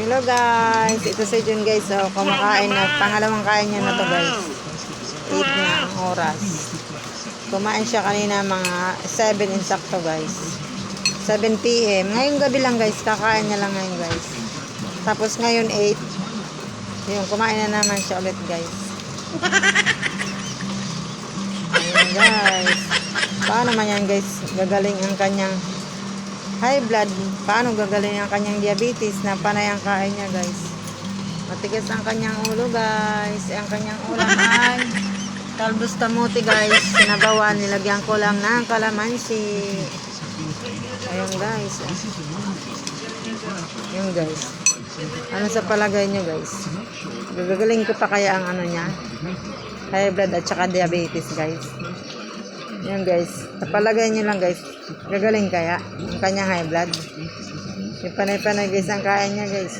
Hello guys, ito si Jun guys. So, kumakain na. Pangalawang kain niya na to guys. 8 na ang oras. Kumain siya kanina mga 7 insakto guys. 7 p.m. Ngayong gabi lang guys, kakain niya lang ngayon guys. Tapos ngayon 8. Yung kumain na naman siya ulit guys. Ayun guys. Paano man yan guys, gagaling ang kanyang high blood. Paano gagaling ang kanyang diabetes na panay ang kain niya guys. Matigas ang kanyang ulo guys. Ang kanyang ulam ay talbos tamuti guys. Sinabawan, nilagyan ko lang ng kalamansi. Ayun guys. Ayun guys. Ano sa palagay nyo guys? Gagaling ko pa kaya ang ano niya? High blood at saka diabetes guys. Yan guys. Palagay nyo lang guys. Gagaling kaya ang kanyang high blood. Yung panay-panay guys ang kain niya guys.